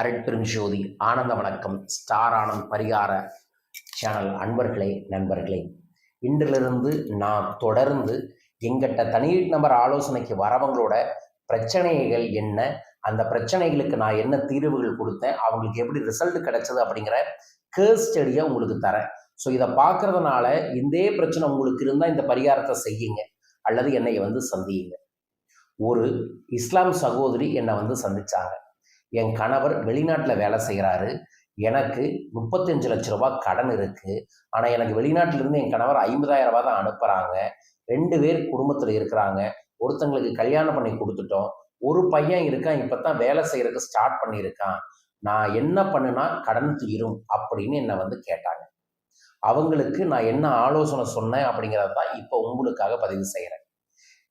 அரட்பெருஞ்சோதி ஆனந்த வணக்கம் ஸ்டார் ஆனந்த் பரிகார சேனல் அன்பர்களே நண்பர்களே. இன்றிலிருந்து நான் தொடர்ந்து எங்கிட்ட தனி நபர் ஆலோசனைக்கு வரவங்களோட பிரச்சனைகள் என்ன அந்த பிரச்சனைகளுக்கு நான் என்ன தீர்வுகள் கொடுத்தேன் அவங்களுக்கு எப்படி ரிசல்ட் கிடைச்சது அப்படிங்கிற கேஸ் ஸ்டடியை உங்களுக்கு தரேன். ஸோ இதை பார்க்கறதுனால இதே பிரச்சனை உங்களுக்கு இருந்தால் இந்த பரிகாரத்தை செய்யுங்க அல்லது என்னை வந்து சந்தியுங்க. ஒரு இஸ்லாம் சகோதரி என்னை வந்து சந்திச்சாங்க. என் கணவர் வெளிநாட்டில் வேலை செய்கிறாரு எனக்கு முப்பத்தஞ்சு லட்ச ரூபாய் கடன் இருக்குது ஆனால் எனக்கு வெளிநாட்டிலிருந்து என் கணவர் ஐம்பதாயிரம் ரூபாய் தான் அனுப்புகிறாங்க ரெண்டு பேர் குடும்பத்தில் இருக்கிறாங்க. ஒருத்தங்களுக்கு கல்யாணம் பண்ணி கொடுத்துட்டோம். ஒரு பையன் இருக்கான் இப்போ தான் வேலை செய்கிறதுக்கு ஸ்டார்ட் பண்ணியிருக்கான். நான் என்ன பண்ணுனா கடன் தீரும் அப்படின்னு என்னை வந்து கேட்டாங்க. அவங்களுக்கு நான் என்ன ஆலோசனை சொன்னேன் அப்படிங்கிறத தான் இப்போ உங்களுக்காக பதிவு செய்கிறேன்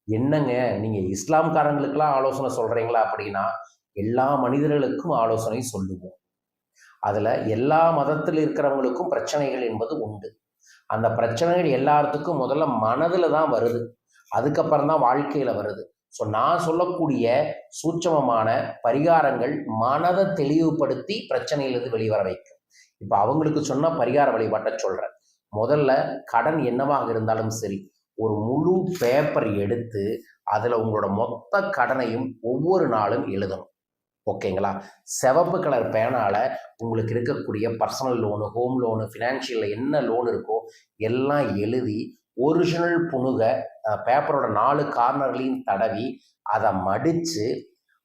என்னங்க நீங்கள் இஸ்லாம்காரங்களுக்கெல்லாம் ஆலோசனை சொல்கிறீங்களா அப்படின்னா எல்லா மனிதர்களுக்கும் ஆலோசனை சொல்லுவோம். அதில் எல்லா மதத்தில் இருக்கிறவங்களுக்கும் பிரச்சனைகள் என்பது உண்டு. அந்த பிரச்சனைகள் எல்லாத்துக்கும் முதல்ல மனதில் தான் வருது. அதுக்கப்புறம் தான் வாழ்க்கையில் வருது. ஸோ நான் சொல்லக்கூடிய சூட்சமமான பரிகாரங்கள் மனதை தெளிவுபடுத்தி பிரச்சனையிலிருந்து வெளிவர வைக்கும். இப்போ அவங்களுக்கு சொன்ன பரிகார வழிபாட்டை சொல்கிறேன் முதல்ல கடன் என்னவாக இருந்தாலும் சரி ஒரு முழு பேப்பர் எடுத்து அதில் உங்களோட மொத்த கடனையும் ஒவ்வொரு நாளும் எழுதணும். ஓகேங்களா செவப்பு கலர் பேனால் உங்களுக்கு இருக்கக்கூடிய பர்சனல் லோனு ஹோம் லோனு ஃபினான்ஷியலில் என்ன லோன் இருக்கோ எல்லாம் எழுதி ஒரிஜினல் புணுக பேப்பரோட நாலு கார்னர்லையும் தடவி அதை மடித்து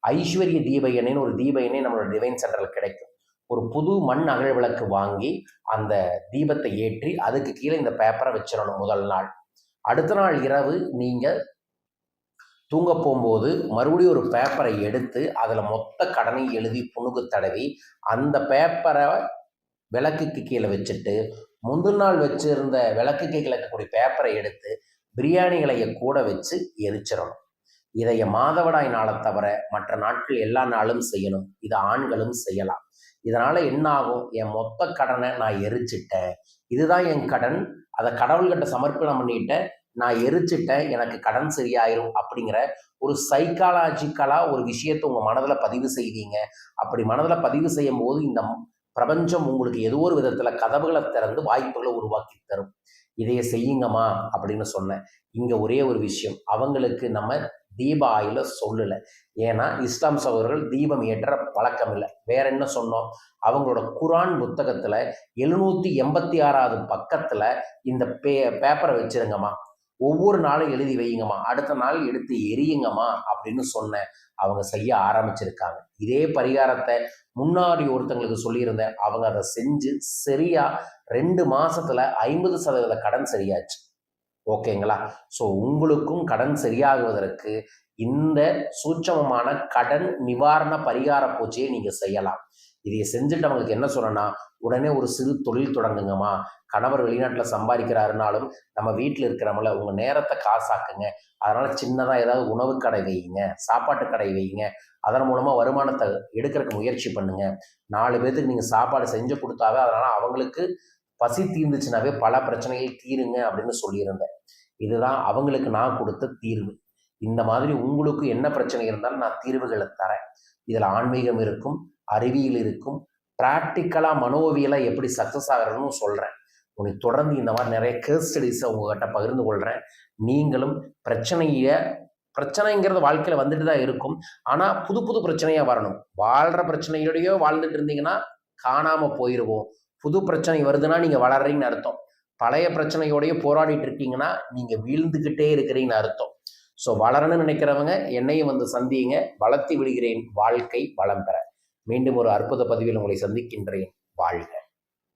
ஐஸ்வர்ய தீப எண்ணெய்னு ஒரு தீப எண்ணெய் நம்மளோட டிவைன் சென்டரில் கிடைக்கும். ஒரு புது மண் அகழ் விளக்கு வாங்கி அந்த தீபத்தை ஏற்றி அதுக்கு கீழே இந்த பேப்பரை வச்சிடணும் முதல் நாள். அடுத்த நாள் இரவு நீங்கள் தூங்க போகும்போது மறுபடியும் ஒரு பேப்பரை எடுத்து அதில் மொத்த கடனை எழுதி புணுகு தடவி அந்த பேப்பரை விளக்குக்கு கீழே வச்சுட்டு முந்தின நாள் வச்சுருந்த விளக்குக்கு கிழக்கக்கூடிய பேப்பரை எடுத்து பிரியாணி இலையை கூட வச்சு எரிச்சிடணும். இதைய மாதவிடாய் நாளை தவிர மற்ற நாட்கள் எல்லா நாளும் செய்யணும். இது ஆண்களும் செய்யலாம். இதனால என்ன ஆகும்? என் மொத்த கடனை நான் எரிச்சிட்டேன். இதுதான் என் கடன். அதை கடவுள்கிட்ட சமர்ப்பணம் பண்ணிட்டேன். நான் எரிச்சிட்டேன் எனக்கு கடன் சரியாயிரும் அப்படிங்கிற ஒரு சைக்காலஜிக்கலாக ஒரு விஷயத்தை உங்கள் மனதில் பதிவு செய்வீங்க அப்படி மனதில் பதிவு செய்யும் போது இந்த பிரபஞ்சம் உங்களுக்கு ஏதோ ஒரு விதத்தில் கதவுகளை திறந்து வாய்ப்புகளை உருவாக்கி தரும். இதையே செய்யுங்கம்மா அப்படின்னு சொன்னேன். இங்கே ஒரே ஒரு விஷயம். அவங்களுக்கு நம்ம தீப ஆயில சொல்லலை. ஏன்னா இஸ்லாம் சகோதரர்கள் தீபம் ஏற்ற பழக்கம் இல்லை. வேற என்ன சொன்னோம்? அவங்களோட குரான் புத்தகத்தில் எழுநூற்றி எண்பத்தி ஆறாவது பக்கத்தில் இந்த பே பேப்பரை வச்சிருங்கம்மா. ஒவ்வொரு நாளும் எழுதி வையுங்கம்மா. அடுத்த நாள் எடுத்து எரியுங்கம்மா அப்படின்னு சொன்னேன் அவங்க செய்ய ஆரம்பிச்சிருக்காங்க. இதே பரிகாரத்தை முன்னாடி ஒருத்தங்களுக்கு சொல்லியிருந்தேன். அவங்க அதை செஞ்சு சரியா ரெண்டு மாசத்துல ஐம்பது சதவீத கடன் சரியாச்சு. ஓகேங்களா? ஸோ உங்களுக்கும் கடன் சரியாகுவதற்கு இந்த சூட்சமமான கடன் நிவாரண பரிகார பூச்சியை நீங்கள் செய்யலாம். இதை செஞ்சுட்டு அவங்களுக்கு என்ன சொல்லணும்னா உடனே ஒரு சிறு தொழில் தொடங்குங்கம்மா. கணவர் வெளிநாட்டில் சம்பாதிக்கிறாருனாலும் நம்ம வீட்டில் இருக்கிறவங்கள உங்கள் நேரத்தை காசாக்குங்க. அதனால் சின்னதாக ஏதாவது உணவு கடை வையுங்க சாப்பாட்டு கடை வையுங்க. அதன் மூலமாக வருமானத்தை எடுக்கிறதுக்கு முயற்சி பண்ணுங்க. நாலு பேர்த்துக்கு நீங்கள் சாப்பாடு செஞ்சு கொடுத்தாவே அதனால் அவங்களுக்கு பசி தீர்ந்துச்சுனாவே பல பிரச்சனைகள் தீருங்க அப்படின்னு சொல்லியிருந்தேன். இதுதான் அவங்களுக்கு நான் கொடுத்த தீர்வு. இந்த மாதிரி உங்களுக்கு என்ன பிரச்சனை இருந்தாலும் நான் தீர்வுகளை தரேன். இதில் ஆன்மீகம் இருக்கும் அறிவியல் இருக்கும். ப்ராக்டிக்கலாக மனோவியலாக எப்படி சக்ஸஸ் ஆகிறதுன்னு சொல்கிறேன் உனக்கு தொடர்ந்து இந்த மாதிரி நிறைய கேஸ் ஸ்டடிஸை உங்ககிட்ட பகிர்ந்து கொள்கிறேன் நீங்களும் பிரச்சனையை பிரச்சனைங்கிறது வாழ்க்கையில் வந்துட்டு தான் இருக்கும். ஆனால் புது புது பிரச்சனையாக வரணும். வாழ்கிற பிரச்சனையோடையோ வாழ்ந்துட்டு இருந்தீங்கன்னா காணாமல் போயிடுவோம் புது பிரச்சனை வருதுன்னா நீங்கள் வளர்றீங்கன்னு அர்த்தம். பழைய பிரச்சனையோடய போராடிட்டு இருக்கீங்கன்னா நீங்கள் வீழ்ந்துக்கிட்டே இருக்கிறீங்கன்னு அர்த்தம். ஸோ வளரணும்னு நினைக்கிறவங்க என்னையும் வந்து சந்தியுங்க. வளர்த்தி விடுகிறேன். வாழ்க்கை வளம் பெற. மீண்டும் ஒரு அற்புத பதிவில் உங்களை சந்திக்கின்றேன். வாழ்க.